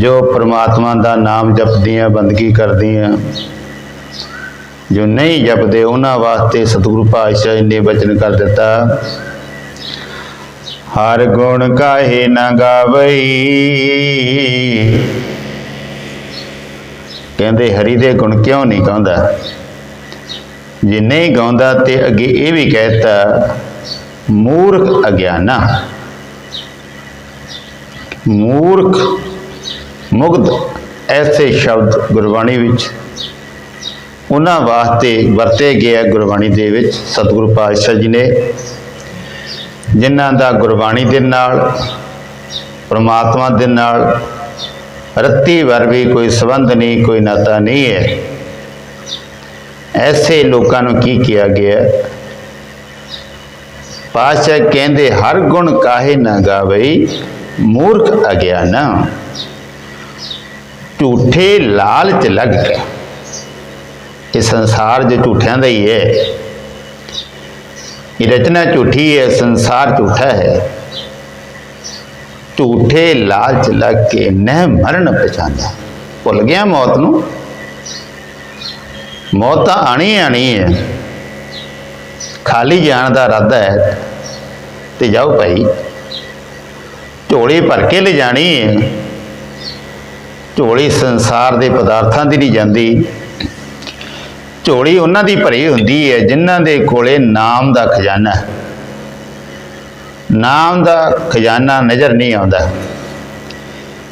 ਜੋ ਪ੍ਰਮਾਤਮਾ ਦਾ ਨਾਮ ਜਪਦੀਆਂ, ਬੰਦਗੀ ਕਰਦੀਆਂ, ਜੋ ਨਹੀਂ ਜਪਦੇ, ਉਹਨਾਂ ਵਾਸਤੇ ਸਤਿਗੁਰੂ ਪਾਤਸ਼ਾਹ ਜੀ ਨੇ ਵਚਨ ਕਰ ਦਿੱਤਾ। ਹਰ ਗੁਣ ਕਾਹੇ ਨਾ ਗਾਵਈ? ਕਹਿੰਦੇ ਹਰੀ ਦੇ ਗੁਣ ਕਿਉਂ ਨਹੀਂ ਗਾਉਂਦਾ? ਜੇ ਨਹੀਂ ਗਾਉਂਦਾ ਤੇ ਅੱਗੇ ਇਹ ਵੀ ਕਹਿਤਾ ਮੂਰਖ ਅਗਿਆਨਾ। ਮੂਰਖ ਮੁਗਧ, ਐਸੇ ਸ਼ਬਦ ਗੁਰਬਾਣੀ ਵਿੱਚ ਉਹਨਾਂ ਵਾਸਤੇ ਵਰਤੇ ਗਏ ਆ ਗੁਰਬਾਣੀ ਦੇ ਵਿੱਚ, ਸਤਿਗੁਰੂ ਪਾਤਸ਼ਾਹ ਜੀ ਨੇ, ਜਿਨ੍ਹਾਂ ਦਾ ਗੁਰਬਾਣੀ ਦੇ ਨਾਲ, ਪ੍ਰਮਾਤਮਾ ਦੇ ਨਾਲ ਰੱਤੀ ਵਰ ਵੀ ਕੋਈ ਸੰਬੰਧ ਨਹੀਂ, ਕੋਈ ਨਾਤਾ ਨਹੀਂ ਹੈ। ਐਸੇ ਲੋਕਾਂ ਨੂੰ ਕੀ ਕਿਹਾ ਗਿਆ? ਪਾਤਸ਼ਾਹ ਕਹਿੰਦੇ, ਹਰ ਗੁਣ ਕਾਹੇ ਨਾ ਗਾਵਈ, ਮੂਰਖ ਅਗਿਆਨਾ। ਝੂਠੇ ਲਾਲਚ ਲੱਗ ਕੇ ਇਹ ਸੰਸਾਰ ਜੋ ਝੂਠਿਆਂ ਦਾ ਹੀ ਹੈ। ਇਹ ਰਚਨਾ ਝੂਠੀ ਹੈ, ਸੰਸਾਰ ਝੂਠਾ ਹੈ। ਝੂਠੇ ਲਾਲਚ ਲੱਗ ਕੇ ਨਹਿ ਮਰਨ ਪਛਾਨਿਆ ਭੁੱਲ ਗਿਆ ਮੌਤ ਨੂੰ? ਮੌਤ ਤਾਂ ਆਣੀ ਆਣੀ ਹੈ। ਖਾਲੀ ਜਾਣ ਦਾ ਇਰਾਦਾ ਹੈ ਤੇ ਜਾਓ ਭਾਈ। ਝੋਲੇ ਭਰ ਕੇ ਲੈ ਜਾਣੀ ਹੈ। ਝੋਲੀ ਸੰਸਾਰ ਦੇ ਪਦਾਰਥਾਂ ਦੀ ਨਹੀਂ ਜਾਂਦੀ। ਝੋਲੀ ਉਹਨਾਂ ਦੀ ਭਰੀ ਹੁੰਦੀ ਹੈ ਜਿਨ੍ਹਾਂ ਦੇ ਕੋਲੇ ਨਾਮ ਦਾ ਖਜ਼ਾਨਾ ਹੈ। ਨਾਮ ਦਾ ਖਜ਼ਾਨਾ ਨਜ਼ਰ ਨਹੀਂ ਆਉਂਦਾ।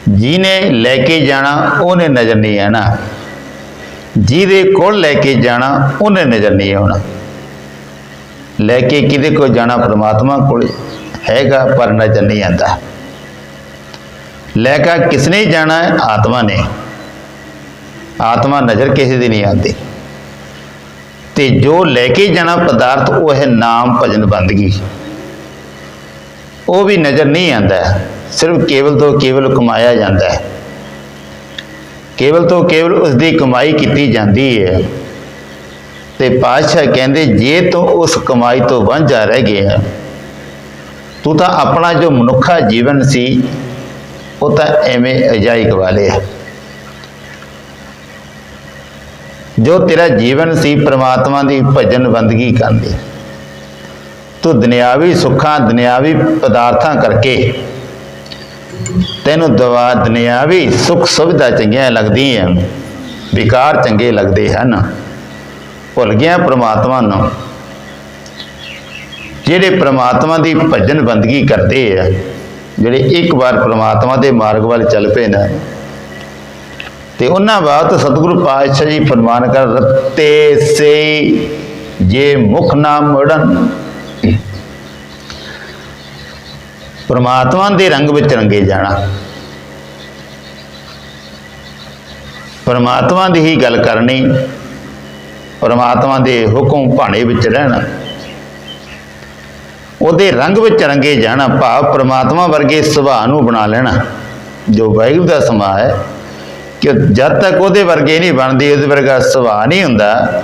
ਜਿਹਨੇ ਲੈ ਕੇ ਜਾਣਾ, ਉਹਨੇ ਨਜ਼ਰ ਨਹੀਂ ਆਣਾ ਜਿਹਦੇ ਕੋਲ ਲੈ ਕੇ ਜਾਣਾ, ਉਹਨੇ ਨਜ਼ਰ ਨਹੀਂ ਆਉਣਾ। ਲੈ ਕੇ ਕਿਹਦੇ ਕੋਲ ਜਾਣਾ? ਪ੍ਰਮਾਤਮਾ ਕੋਲ ਹੈਗਾ, ਪਰ ਨਜ਼ਰ ਨਹੀਂ ਆਉਂਦਾ। ਲੈ ਕੇ ਕਿਸਨੇ ਜਾਣਾ ਹੈ? ਆਤਮਾ ਨੇ। ਆਤਮਾ ਨਜ਼ਰ ਕਿਸੇ ਦੀ ਨਹੀਂ ਆਉਂਦੀ। ਤੇ ਜੋ ਲੈ ਕੇ ਜਾਣਾ ਪਦਾਰਥ, ਉਹ ਹੈ ਨਾਮ ਭਜਨ ਬੰਦਗੀ। ਉਹ ਵੀ ਨਜ਼ਰ ਨਹੀਂ ਆਉਂਦਾ ਸਿਰਫ ਕੇਵਲ ਤੋਂ ਕੇਵਲ ਕਮਾਇਆ ਜਾਂਦਾ ਹੈ। ਕੇਵਲ ਤੋਂ ਕੇਵਲ ਉਸ ਦੀ ਕਮਾਈ ਕੀਤੀ ਜਾਂਦੀ ਹੈ। ਤੇ ਪਾਤਸ਼ਾਹ ਕਹਿੰਦੇ, ਜੇ ਤੂੰ ਉਸ ਕਮਾਈ ਤੋਂ ਵਾਂਝਾ ਰਹਿ ਗਿਆ, ਤੂੰ ਤਾਂ ਆਪਣਾ ਜੋ ਮਨੁੱਖਾ ਜੀਵਨ ਸੀ ਉਹ ਤਾਂ ਐਵੇਂ ਅਜਾਈ ਗਵਾ ਆ। ਜੋ ਤੇਰਾ ਜੀਵਨ ਸੀ ਪ੍ਰਮਾਤਮਾ ਦੀ ਭਜਨ ਬੰਦਗੀ ਕਰਦੇ ਤੂੰ ਦੁਨਿਆਵੀ ਸੁੱਖਾਂ, ਦੁਨਿਆਵੀ ਪਦਾਰਥਾਂ ਕਰਕੇ ਤੈਨੂੰ ਦਵਾ ਦੁਨਿਆਵੀ ਸੁੱਖ ਸੁਵਿਧਾ ਚੰਗੀਆਂ ਲੱਗਦੀਆਂ ਵਿਕਾਰ ਚੰਗੇ ਲੱਗਦੇ ਹਨ। ਭੁੱਲ ਗਿਆ ਪ੍ਰਮਾਤਮਾ ਨੂੰ। ਜਿਹੜੇ ਪ੍ਰਮਾਤਮਾ ਦੀ ਭਜਨ ਬੰਦਗੀ ਕਰਦੇ ਆ ਜਿਹੜੇ ਇੱਕ ਵਾਰ ਪ੍ਰਮਾਤਮਾ ਦੇ ਮਾਰਗ ਵੱਲ ਚੱਲ ਪਏ ਨਾ, ਤੇ ਉਹਨਾਂ ਬਾਤ ਸਤਿਗੁਰੂ ਪਾਤਸ਼ਾਹ ਜੀ ਫਰਮਾਨ ਕਰ ਰਤੇ ਸੇ ਜੇ ਮੁਖ ਨਾ ਮੁੜਨ। ਪਰਮਾਤਮਾ ਦੇ ਰੰਗ ਵਿੱਚ ਰੰਗੇ ਜਾਣਾ। ਪਰਮਾਤਮਾ ਦੀ ਹੀ ਗੱਲ ਕਰਨੀ, ਪਰਮਾਤਮਾ ਦੇ ਹੁਕਮ ਭਾਣੇ ਵਿੱਚ ਰਹਿਣਾ। ਉਹਦੇ ਰੰਗ ਵਿੱਚ ਰੰਗੇ ਜਾਣਾ, ਭਾਵ ਪ੍ਰਮਾਤਮਾ ਵਰਗੇ ਸੁਭਾਅ ਨੂੰ ਬਣਾ ਲੈਣਾ। ਜੋ ਵਾਹਿਗੁਰੂ ਦਾ ਸਮਾ ਹੈ, ਕਿ ਜਦ ਤੱਕ ਉਹਦੇ ਵਰਗੇ ਨਹੀਂ ਬਣਦੀ, ਉਹਦੇ ਵਰਗਾ ਸੁਭਾਅ ਨਹੀਂ ਹੁੰਦਾ,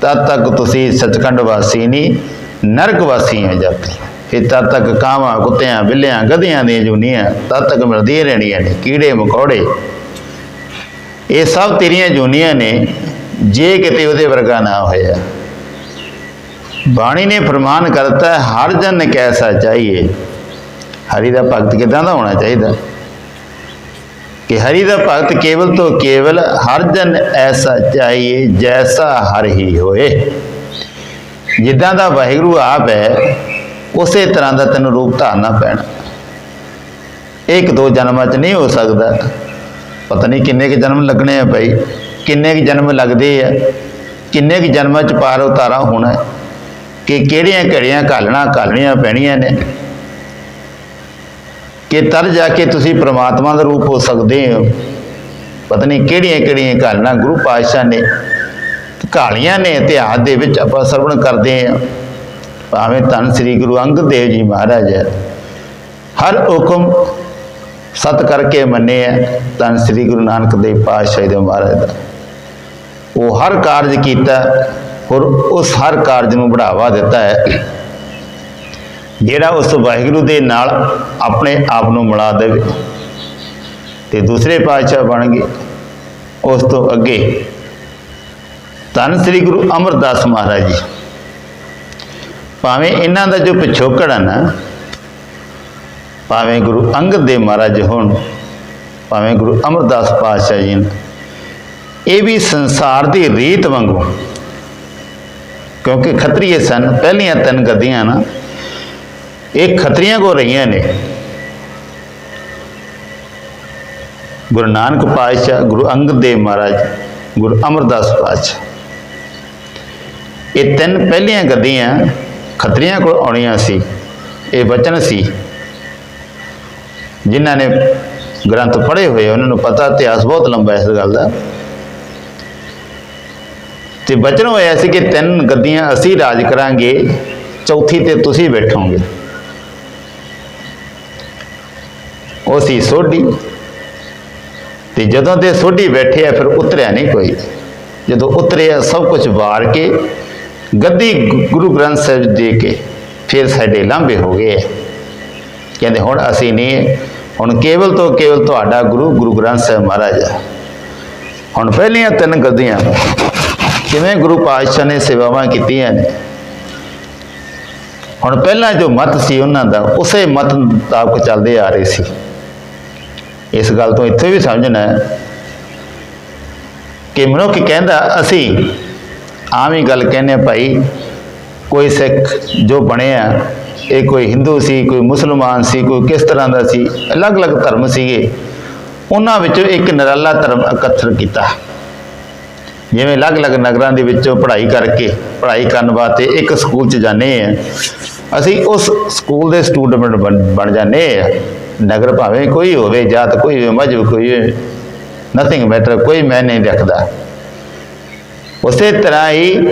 ਤਦ ਤੱਕ ਤੁਸੀਂ ਸੱਚਖੰਡ ਵਾਸੀ ਨਹੀਂ, ਨਰਕ ਵਾਸੀ ਹੋ ਜਾਂਦੇ ਫਿਰ ਤਦ ਤੱਕ ਕਾਵਾਂ, ਕੁੱਤਿਆਂ, ਬਿੱਲਿਆਂ, ਗਧਿਆਂ ਦੀਆਂ ਜੁਨੀਆਂ ਤਦ ਤੱਕ ਮਿਲਦੀਆਂ ਰਹਿਣੀਆਂ ਨੇ, ਕੀੜੇ, ਮਕੌੜੇ। ਇਹ ਸਭ ਤੇਰੀਆਂ ਜੁਨੀਆਂ ਨੇ, ਜੇ ਕਿਤੇ ਉਹਦੇ ਵਰਗਾ ਨਾ ਹੋਇਆ। ਬਾਣੀ ਨੇ ਫਰਮਾਨ ਕਰਤਾ, ਹਰ ਜਨ ਕੈਸਾ ਚਾਹੀਏ? ਹਰੀ ਦਾ ਭਗਤ ਕਿਦਾਂ ਦਾ ਹੋਣਾ ਚਾਹੀਦਾ? ਕਿ ਹਰੀ ਦਾ ਭਗਤ ਕੇਵਲ ਤੋਂ ਕੇਵਲ ਹਰ ਜਨ ਐਸਾ ਚਾਹੀਏ, ਜੈਸਾ ਹਰ ਹੀ ਹੋਏ। ਜਿੱਦਾਂ ਦਾ ਵਾਹਿਗੁਰੂ ਆਪ ਹੈ, ਉਸੇ ਤਰ੍ਹਾਂ ਦਾ ਤੈਨੂੰ ਰੂਪ ਧਾਰਨਾ ਪੈਣਾ। ਇੱਕ ਦੋ ਜਨਮਾਂ 'ਚ ਨਹੀਂ ਹੋ ਸਕਦਾ। ਪਤਾ ਨਹੀਂ ਕਿੰਨੇ ਕੁ ਜਨਮ ਲੱਗਣੇ ਆ ਭਾਈ, ਕਿੰਨੇ ਕੁ ਜਨਮ ਲੱਗਦੇ ਆ, ਕਿੰਨੇ ਕੁ ਜਨਮਾਂ 'ਚ ਪਾਰ ਉਤਾਰਾ ਹੋਣਾ। ਕਿ ਕਿਹੜੀਆਂ ਘੜੀਆਂ ਘਾਲਣਾ ਘਾਲਣੀਆਂ ਪੈਣੀਆਂ ਨੇ? ਕਿ ਤਰ ਜਾ ਕੇ ਤੁਸੀਂ ਪ੍ਰਮਾਤਮਾ ਦਾ ਰੂਪ ਹੋ ਸਕਦੇ ਹੋ? ਪਤਾ ਨਹੀਂ ਕਿਹੜੀਆਂ ਕਿਹੜੀਆਂ ਘਾਲਣਾ ਗੁਰੂ ਪਾਤਸ਼ਾਹ ਨੇ ਘਾਲੀਆਂ ਨੇ, ਇਤਿਹਾਸ ਦੇ ਵਿੱਚ ਆਪਾਂ ਸਰਵਣ ਕਰਦੇ ਹਾਂ। ਭਾਵੇਂ ਧੰਨ ਸ੍ਰੀ ਗੁਰੂ ਅੰਗਦ ਦੇਵ ਜੀ ਮਹਾਰਾਜ ਹੈ। ਹਰ ਹੁਕਮ ਸਤ ਕਰਕੇ ਮੰਨੇ ਹੈ ਧੰਨ ਸ੍ਰੀ ਗੁਰੂ ਨਾਨਕ ਦੇਵ ਪਾਤਸ਼ਾਹ ਦੇ ਮਹਾਰਾਜ ਦਾ। ਉਹ ਹਰ ਕਾਰਜ ਕੀਤਾ ਔਰ ਉਸ ਹਰ ਕਾਰਜ ਨੂੰ ਬੜਾਵਾ ਦਿੱਤਾ ਹੈ। ਜਿਹੜਾ ਉਸ ਵਾਹਿਗੁਰੂ ਦੇ ਨਾਲ ਆਪਣੇ ਆਪ ਨੂੰ ਮਿਲਾ ਦੇਵੇ ਤੇ ਦੂਸਰੇ ਪਾਤਸ਼ਾਹ ਬਣ ਗਏ। ਉਸ ਤੋਂ ਅੱਗੇ ਧੰਨ ਸ੍ਰੀ ਗੁਰੂ ਅਮਰਦਾਸ ਮਹਾਰਾਜ ਜੀ। ਭਾਵੇਂ ਇਹਨਾਂ ਦਾ ਜੋ ਪਿਛੋਕੜ ਹੈ ਨਾ, ਭਾਵੇਂ ਗੁਰੂ ਅੰਗਦ ਦੇਵ ਮਹਾਰਾਜ ਹੋਣ, ਭਾਵੇਂ ਗੁਰੂ ਅਮਰਦਾਸ ਪਾਤਸ਼ਾਹ ਜੀ ਨੇ ਇਹ ਵੀ ਸੰਸਾਰ ਦੀ ਰੀਤ ਵਾਂਗੂ ਕਿਉਂਕਿ ਖੱਤਰੀਏ ਸਨ, ਪਹਿਲੀਆਂ ਤਿੰਨ ਗੱਦੀਆਂ ਨਾ, ਇਹ ਖੱਤਰੀਆਂ ਕੋ ਰਹੀਆਂ ਨੇ। ਗੁਰੂ ਨਾਨਕ ਪਾਤਸ਼ਾਹ, ਗੁਰੂ ਅੰਗਦ ਦੇਵ ਮਹਾਰਾਜ, ਗੁਰੂ ਅਮਰਦਾਸ ਪਾਤਸ਼ਾਹ। ਇਹ ਤਿੰਨ ਪਹਿਲੀਆਂ ਗੱਦੀਆਂ ਖੱਤਰੀਆਂ ਕੋਲ ਆਉਣੀਆਂ ਸੀ, ਇਹ ਬਚਨ ਸੀ। ਜਿਨ੍ਹਾਂ ਨੇ ਗ੍ਰੰਥ ਪੜ੍ਹੇ ਹੋਏ, ਉਹਨਾਂ ਨੂੰ ਪਤਾ ਇਤਿਹਾਸ ਬਹੁਤ ਲੰਬਾ ਹੈ ਇਸ ਗੱਲ ਦਾ। ਤੇ ਬਚਨ ਹੋਇਆ ਸੀ ਕਿ ਤਿੰਨ ਗੱਦੀਆਂ ਅਸੀਂ ਰਾਜ ਕਰਾਂਗੇ, ਚੌਥੀ ਤੇ ਤੁਸੀਂ ਬੈਠੋਗੇ। ਉਹ ਸੀ ਸੋਢੀ। ਤੇ ਜਦੋਂ ਤੇ ਸੋਢੀ ਬੈਠੇ ਆ ਫਿਰ ਉਤਰਿਆ ਨਹੀਂ ਕੋਈ। ਜਦੋਂ ਉਤਰਿਆ, ਸਭ ਕੁਝ ਵਾਰ ਕੇ, ਗੱਦੀ ਗੁਰੂ ਗ੍ਰੰਥ ਸਾਹਿਬ ਦੇ ਕੇ, ਫਿਰ ਸਾਡੇ ਲਾਂਭੇ ਹੋ ਗਏ। ਕਹਿੰਦੇ, ਹੁਣ ਅਸੀਂ ਨਹੀਂ ਹੁਣ ਕੇਵਲ ਤੋਂ ਕੇਵਲ ਤੁਹਾਡਾ ਗੁਰੂ ਗੁਰੂ ਗ੍ਰੰਥ ਸਾਹਿਬ ਮਹਾਰਾਜ ਹੁਣ ਪਹਿਲੀਆਂ ਤਿੰਨ ਗੱਦੀਆਂ ਕਿਵੇਂ ਗੁਰੂ ਪਾਤਸ਼ਾਹ ਨੇ ਸੇਵਾਵਾਂ ਕੀਤੀਆਂ ਨੇ? ਹੁਣ ਪਹਿਲਾਂ ਜੋ ਮਤ ਸੀ ਉਹਨਾਂ ਦਾ, ਉਸੇ ਮਤ ਮੁਤਾਬਕ ਚੱਲਦੇ ਆ ਰਹੇ ਸੀ। ਇਸ ਗੱਲ ਤੋਂ ਇੱਥੇ ਵੀ ਸਮਝਣਾ ਹੈ ਕਿ ਮਨੁੱਖ ਕਹਿੰਦਾ, ਅਸੀਂ ਆਮ ਹੀ ਗੱਲ ਕਹਿੰਦੇ ਹਾਂ ਭਾਈ, ਕੋਈ ਸਿੱਖ ਜੋ ਬਣਿਆ, ਇਹ ਕੋਈ ਹਿੰਦੂ ਸੀ, ਕੋਈ ਮੁਸਲਮਾਨ ਸੀ, ਕੋਈ ਕਿਸ ਤਰ੍ਹਾਂ ਦਾ ਸੀ, ਅਲੱਗ-ਅਲੱਗ ਧਰਮ ਸੀਗੇ, ਉਹਨਾਂ ਵਿੱਚੋਂ ਇੱਕ ਨਿਰਾਲਾ ਧਰਮ ਇਕੱਤਰ ਕੀਤਾ। ਜਿਵੇਂ ਅਲੱਗ-ਅਲੱਗ ਨਗਰਾਂ ਦੇ ਵਿੱਚੋਂ ਪੜ੍ਹਾਈ ਕਰਕੇ, ਪੜ੍ਹਾਈ ਕਰਨ ਵਾਸਤੇ ਇੱਕ ਸਕੂਲ 'ਚ ਜਾਂਦੇ ਆ ਅਸੀਂ ਉਸ ਸਕੂਲ ਦੇ ਸਟੂਡੈਂਟ ਬਣ ਬਣ ਜਾਂਦੇ ਆ ਨਗਰ ਭਾਵੇਂ ਕੋਈ ਹੋਵੇ, ਜਾਤ ਕੋਈ ਹੋਵੇ, ਮਜ਼ਹਬ ਕੋਈ ਹੋਵੇ ਨਥਿੰਗ ਮੈਟਰ ਕੋਈ ਮੈਂ ਨਹੀਂ ਰੱਖਦਾ। ਉਸੇ ਤਰ੍ਹਾਂ ਹੀ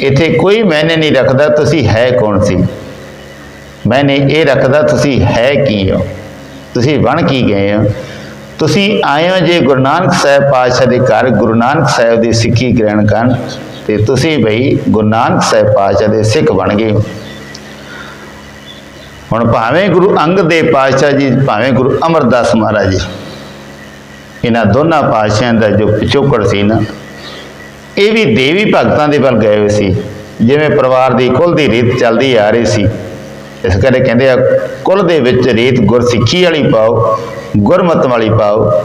ਇੱਥੇ ਕੋਈ ਮੈਨੇ ਨਹੀਂ ਰੱਖਦਾ, ਤੁਸੀਂ ਹੈ ਕੌਣ ਸੀ? ਮੈਨੇ ਇਹ ਰੱਖਦਾ, ਤੁਸੀਂ ਹੈ ਕੀ ਹੋ? ਤੁਸੀਂ ਬਣ ਕੀ ਗਏ ਹੋ? ਤੁਸੀਂ ਆਏ ਹੋ ਜੇ ਗੁਰੂ ਨਾਨਕ ਸਾਹਿਬ ਪਾਤਸ਼ਾਹ ਦੇ ਘਰ, ਗੁਰੂ ਨਾਨਕ ਸਾਹਿਬ ਦੀ ਸਿੱਖੀ ਗ੍ਰਹਿਣ ਕਰਨ ਤੇ ਤੁਸੀਂ ਭਈ ਗੁਰੂ ਨਾਨਕ ਸਾਹਿਬ ਪਾਤਸ਼ਾਹ ਦੇ ਸਿੱਖ ਬਣ ਗਏ ਹੋ। ਹੁਣ ਭਾਵੇਂ ਗੁਰੂ ਅੰਗਦ ਦੇਵ ਪਾਤਸ਼ਾਹ ਜੀ, ਭਾਵੇਂ ਗੁਰੂ ਅਮਰਦਾਸ ਮਹਾਰਾਜ ਜੀ, ਇਹਨਾਂ ਦੋਨਾਂ ਪਾਤਸ਼ਾਹਾਂ ਦਾ ਜੋ ਪਿਛੋਕੜ ਸੀ ਨਾ, ਇਹ ਵੀ ਦੇਵੀ ਭਗਤਾਂ ਦੇ ਵੱਲ ਗਏ ਹੋਏ ਸੀ। ਜਿਵੇਂ ਪਰਿਵਾਰ ਦੀ ਕੁਲ ਦੀ ਰੀਤ ਚੱਲਦੀ ਆ ਰਹੀ ਸੀ ਇਸ ਕਰਕੇ ਕਹਿੰਦੇ ਆ, ਕੁਲ ਦੇ ਵਿੱਚ ਰੀਤ ਗੁਰਸਿੱਖੀ ਵਾਲੀ ਪਾਓ, ਗੁਰਮਤ ਵਾਲੀ ਪਾਓ,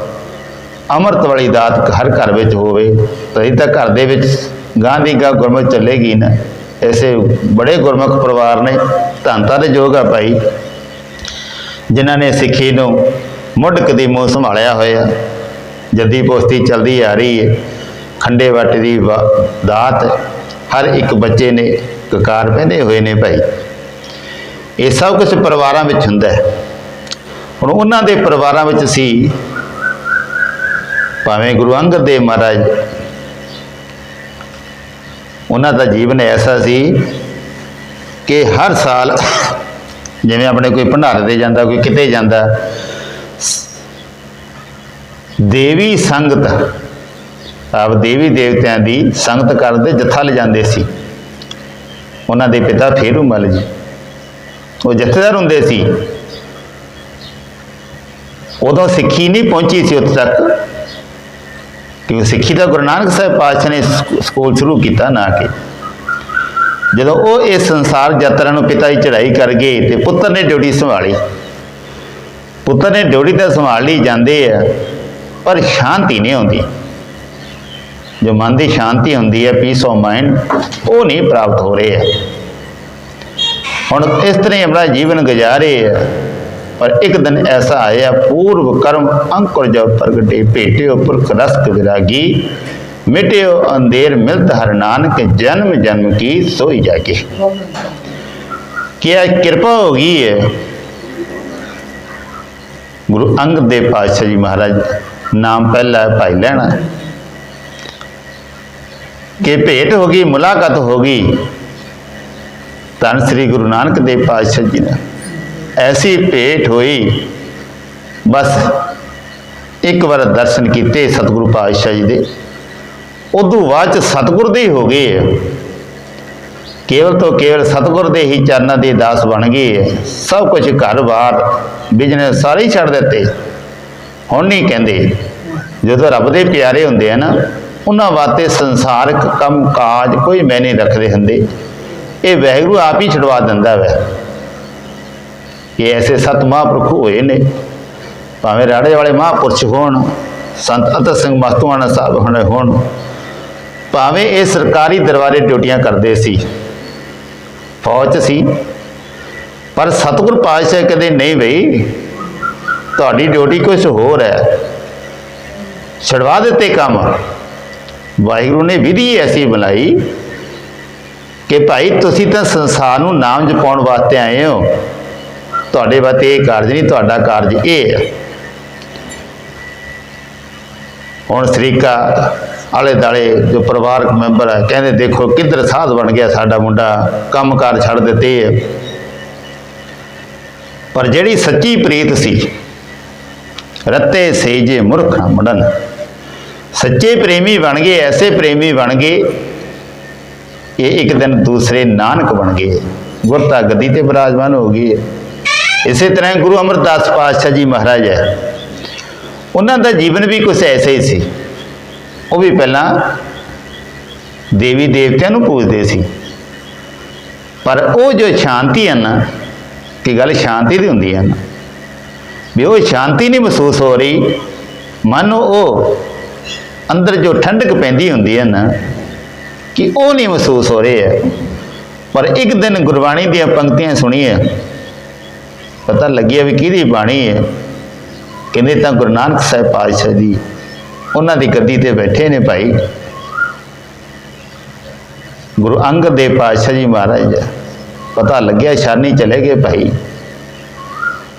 ਅੰਮ੍ਰਿਤ ਵਾਲੀ ਦਾਤ ਹਰ ਘਰ ਵਿੱਚ ਹੋਵੇ, ਤਾਂ ਇਹ ਤਾਂ ਘਰ ਦੇ ਵਿੱਚ ਗਾਂ ਦੀ ਗਾਂ ਗੁਰਮਤ ਚੱਲੇਗੀ ਨਾ। ਐਸੇ ਬੜੇ ਗੁਰਮੁਖ ਪਰਿਵਾਰ ਨੇ ਧੰਨਤਾ ਦੇ ਯੋਗ ਆ ਭਾਈ, ਜਿਨ੍ਹਾਂ ਨੇ ਸਿੱਖੀ ਨੂੰ ਮੁੱਢ ਕਦੀ ਮੂੰਹ ਸੰਭਾਲਿਆ ਹੋਇਆ। ਜੱਦੀ ਪੋਸਤੀ ਚੱਲਦੀ ਆ ਰਹੀ ਹੈ ਖੰਡੇ ਵੱਟ ਦੀ ਵਾ- ਦਾਤ, ਹਰ ਇੱਕ ਬੱਚੇ ਨੇ, ਕਕਾਰ ਪਹਿਨੇ ਹੋਏ ਨੇ ਭਾਈ। ਇਹ ਸਭ ਕੁਝ ਪਰਿਵਾਰਾਂ ਵਿੱਚ ਹੁੰਦਾ ਹੈ। ਹੁਣ ਉਹਨਾਂ ਦੇ ਪਰਿਵਾਰਾਂ ਵਿੱਚ ਸੀ ਭਾਵੇਂ ਗੁਰੂ ਅੰਗਦ ਦੇਵ ਮਹਾਰਾਜ। ਉਹਨਾਂ ਦਾ ਜੀਵਨ ਐਸਾ ਸੀ ਕਿ ਹਰ ਸਾਲ ਜਿਵੇਂ ਆਪਣੇ ਕੋਈ ਭੰਡਾਰੇ 'ਤੇ ਜਾਂਦਾ, ਕੋਈ ਕਿਤੇ ਜਾਂਦਾ, ਦੇਵੀ ਸੰਗਤ, ਆਪ ਦੇਵੀ ਦੇਵਤਿਆਂ ਦੀ ਸੰਗਤ ਕਰਦੇ ਜੱਥਾ ਲਿਜਾਂਦੇ ਸੀ। ਉਹਨਾਂ ਦੇ ਪਿਤਾ ਫੇਰੂਮਲ ਜੀ। ਉਹ ਜਥੇਦਾਰ ਹੁੰਦੇ ਸੀ। ਉਦੋਂ ਸਿੱਖੀ ਨਹੀਂ ਪਹੁੰਚੀ ਸੀ ਉੱਥੇ ਤੱਕ। ਕਿਉਂਕਿ ਸਿੱਖੀ ਦਾ ਗੁਰੂ ਨਾਨਕ ਸਾਹਿਬ ਪਾਤਸ਼ਾਹ ਨੇ ਸਕੂ- ਸਕੂਲ ਸ਼ੁਰੂ ਕੀਤਾ ਨਾ ਕਿ। ਜਦੋਂ ਉਹ ਇਸ ਸੰਸਾਰ ਯਾਤਰਾ ਨੂੰ ਪਿਤਾ ਦੀ ਚੜ੍ਹਾਈ ਕਰ ਗਏ ਤੇ ਪੁੱਤਰ ਨੇ ਡਿਊਟੀ ਸੰਭਾਲੀ। ਪੁੱਤਰ ਨੇ ਡਿਊਟੀ ਤਾਂ ਸੰਭਾਲ ਲਈ ਜਾਂਦੇ ਆ, ਪਰ ਸ਼ਾਂਤੀ ਨਹੀਂ ਆਉਂਦੀ। ਜੋ ਮਨ ਦੀ ਸ਼ਾਂਤੀ ਹੁੰਦੀ ਹੈ ਪੀਸ ਆਫ ਮਾਈਂਡ ਉਹ ਨਹੀਂ ਪ੍ਰਾਪਤ ਹੋ ਰਹੀ ਹੈ ਹੁਣ ਇਸ ਤਰ੍ਹਾਂ ਹੀ ਆਪਣਾ ਜੀਵਨ ਗੁਜ਼ਾਰੇ ਆ। ਪਰ ਇੱਕ ਦਿਨ ਐਸਾ ਆਇਆ, ਪੂਰਵ ਕਰਮ ਅੰਕੁਰ ਜਬ ਪ੍ਰਗਟੇ, ਭੇਟਿਓ ਪੁਰਖ ਰਸਕ ਵਿਰਾਗੀ। ਮਿਟਿਓ ਅੰਧੇਰ ਮਿਲਤ ਹਰ ਨਾਨਕ, ਜਨਮ ਜਨਮ ਕੀ ਸੋਈ ਜਾਗੇ। ਕਿਆ ਕਿਰਪਾ ਹੋ ਗਈ ਹੈ ਗੁਰੂ ਅੰਗਦ ਦੇਵ ਪਾਤਸ਼ਾਹ ਜੀ ਮਹਾਰਾਜ, ਨਾਮ ਪਹਿਲਾ ਹੈ ਭਾਈ ਲੈਣਾ। ਕਿ ਭੇਟ ਹੋ ਗਈ, ਮੁਲਾਕਾਤ ਹੋ ਗਈ। ਧੰਨ ਸ੍ਰੀ ਗੁਰੂ ਨਾਨਕ ਦੇਵ ਪਾਤਸ਼ਾਹ ਜੀ ਨੇ ਐਸੀ ਭੇਟ ਹੋਈ, ਬਸ ਇੱਕ ਵਾਰ ਦਰਸ਼ਨ ਕੀਤੇ ਸਤਿਗੁਰੂ ਪਾਤਸ਼ਾਹ ਜੀ ਦੇ। ਉਦੋਂ ਬਾਅਦ ਚ ਸਤਿਗੁਰ ਦੇ ਹੋ ਗਏ ਆ। ਕੇਵਲ ਤੋਂ ਕੇਵਲ ਸਤਿਗੁਰ ਦੇ ਹੀ ਚਰਨਾਂ ਦੇ ਦਾਸ ਬਣ ਗਏ ਸਭ ਕੁਝ ਘਰ-ਬਾਰ ਬਿਜ਼ਨਸ ਸਾਰੇ ਹੀ ਛੱਡ ਦਿੱਤੇ। ਹੁਣ ਨਹੀਂ ਕਹਿੰਦੇ। ਜਦੋਂ ਰੱਬ ਦੇ ਪਿਆਰੇ ਹੁੰਦੇ ਆ ਨਾ, ਉਹਨਾਂ ਵਾਸਤੇ ਸੰਸਾਰਕ ਕੰਮ ਕਾਜ ਕੋਈ ਮੈਂ ਨਹੀਂ ਰੱਖਦੇ ਹੁੰਦੇ। ਇਹ ਵੈਗਰੂ ਆਪ ਹੀ ਛਡਵਾ ਦਿੰਦਾ ਵੈ। ਇਹ ਐਸੇ ਸਤ ਮਹਾਂਪੁਰਖ ਹੋਏ ਨੇ, ਭਾਵੇਂ ਰਾੜੇ ਵਾਲੇ ਮਹਾਂਪੁਰਸ਼ ਹੋਣ, ਸੰਤ ਅਤਰ ਸਿੰਘ ਮਸਤੂਆਣਾ ਸਾਹਿਬ ਹੋਣੇ ਹੋਣ, ਭਾਵੇਂ ਇਹ ਸਰਕਾਰੀ ਦਰਬਾਰੇ ਡਿਊਟੀਆਂ ਕਰਦੇ ਸੀ, ਫੌਜ 'ਚ ਸੀ, ਪਰ ਸਤਿਗੁਰ ਪਾਤਸ਼ਾਹ ਕਦੇ ਨਹੀਂ ਬਈ, ਤੁਹਾਡੀ ਡਿਊਟੀ ਕੁਝ ਹੋਰ ਹੈ। ਛਡਵਾ ਦਿੱਤੇ ਕੰਮ। ਵਾਹਿਗੁਰੂ ਨੇ ਵਿਧੀ ਐਸੀ ਬਣਾਈ ਕਿ ਭਾਈ ਤੁਸੀਂ ਤਾਂ ਸੰਸਾਰ ਨੂੰ ਨਾਮ ਜਪਾਉਣ ਵਾਸਤੇ ਆਏ ਹੋ। ਤੁਹਾਡੇ ਵਾਸਤੇ ਇਹ ਕਾਰਜ ਨਹੀਂ, ਤੁਹਾਡਾ ਕਾਰਜ ਇਹ ਹੈ ਹੁਣ ਸਰੀਕਾ ਆਲੇ ਦਾਲੇ ਜੋ ਪਰਿਵਾਰਕ ਮੈਂਬਰ ਹੈ ਕਹਿੰਦੇ ਦੇਖੋ ਕਿੱਧਰ ਸਾਧ ਬਣ ਗਿਆ ਸਾਡਾ ਮੁੰਡਾ, ਕੰਮਕਾਰ ਛੱਡ ਦਿੱਤੇ ਹੈ ਪਰ ਜਿਹੜੀ ਸੱਚੀ ਪ੍ਰੀਤ ਸੀ, ਰੱਤੇ ਸੇਜੇ ਮੁਰਖ ਨਾ ਮੁੰਡਨ ਸੱਚੇ ਪ੍ਰੇਮੀ ਬਣ ਗਏ, ਐਸੇ ਪ੍ਰੇਮੀ ਬਣ ਗਏ ਇਹ ਇੱਕ ਦਿਨ ਦੂਸਰੇ ਨਾਨਕ ਬਣ ਗਏ। ਗੁਰਤਾ ਗੱਦੀ ਤੇ ਬਿਰਾਜਮਾਨ ਹੋ ਗਈ ਹੈ। ਇਸੇ ਤਰ੍ਹਾਂ ਗੁਰੂ ਅਮਰਦਾਸ ਪਾਤਸ਼ਾਹ ਜੀ ਮਹਾਰਾਜ ਹੈ। ਉਹਨਾਂ ਦਾ ਜੀਵਨ ਵੀ ਕੁਝ ਐਸੇ ਹੀ ਸੀ। ਉਹ ਵੀ ਪਹਿਲਾਂ ਦੇਵੀ ਦੇਵਤਿਆਂ ਨੂੰ ਪੂਜਦੇ ਸੀ। ਪਰ ਉਹ ਜੋ ਸ਼ਾਂਤੀ ਹੈ ਨਾ ਕਿ ਗੱਲ ਸ਼ਾਂਤੀ ਦੀ ਹੁੰਦੀ ਹੈ ਨਾ ਵੀ ਉਹ ਸ਼ਾਂਤੀ ਨਹੀਂ ਮਹਿਸੂਸ ਹੋ ਰਹੀ। ਮਨ ਉਹ ਅੰਦਰ ਜੋ ਠੰਡਕ ਪੈਂਦੀ ਹੁੰਦੀ ਹੈ ਨਾ ਕਿ ਉਹ ਨਹੀਂ ਮਹਿਸੂਸ ਹੋ ਰਹੇ ਹੈ। ਪਰ ਇੱਕ ਦਿਨ ਗੁਰਬਾਣੀ ਦੀਆਂ ਪੰਕਤੀਆਂ ਸੁਣੀਏ ਪਤਾ ਲੱਗਿਆ ਵੀ ਕਿਹਦੀ ਬਾਣੀ ਹੈ। ਕਹਿੰਦੇ ਤਾਂ ਗੁਰੂ ਨਾਨਕ ਸਾਹਿਬ ਪਾਤਸ਼ਾਹ ਜੀ ਉਹਨਾਂ ਦੀ ਗੱਦੀ ਤੇ ਬੈਠੇ ਨੇ ਭਾਈ। ਗੁਰੂ ਅੰਗਦ ਦੇਵ ਪਾਤਸ਼ਾਹ ਜੀ ਮਹਾਰਾਜ, ਪਤਾ ਲੱਗਿਆ ਸ਼ਾਨੀ ਚਲੇ ਗਏ ਭਾਈ।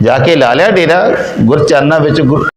ਜਾ ਕੇ ਲਾ ਲਿਆ ਡੇਰਾ ਗੁਰਚਰਨਾਂ ਵਿੱਚ ਗੁਰ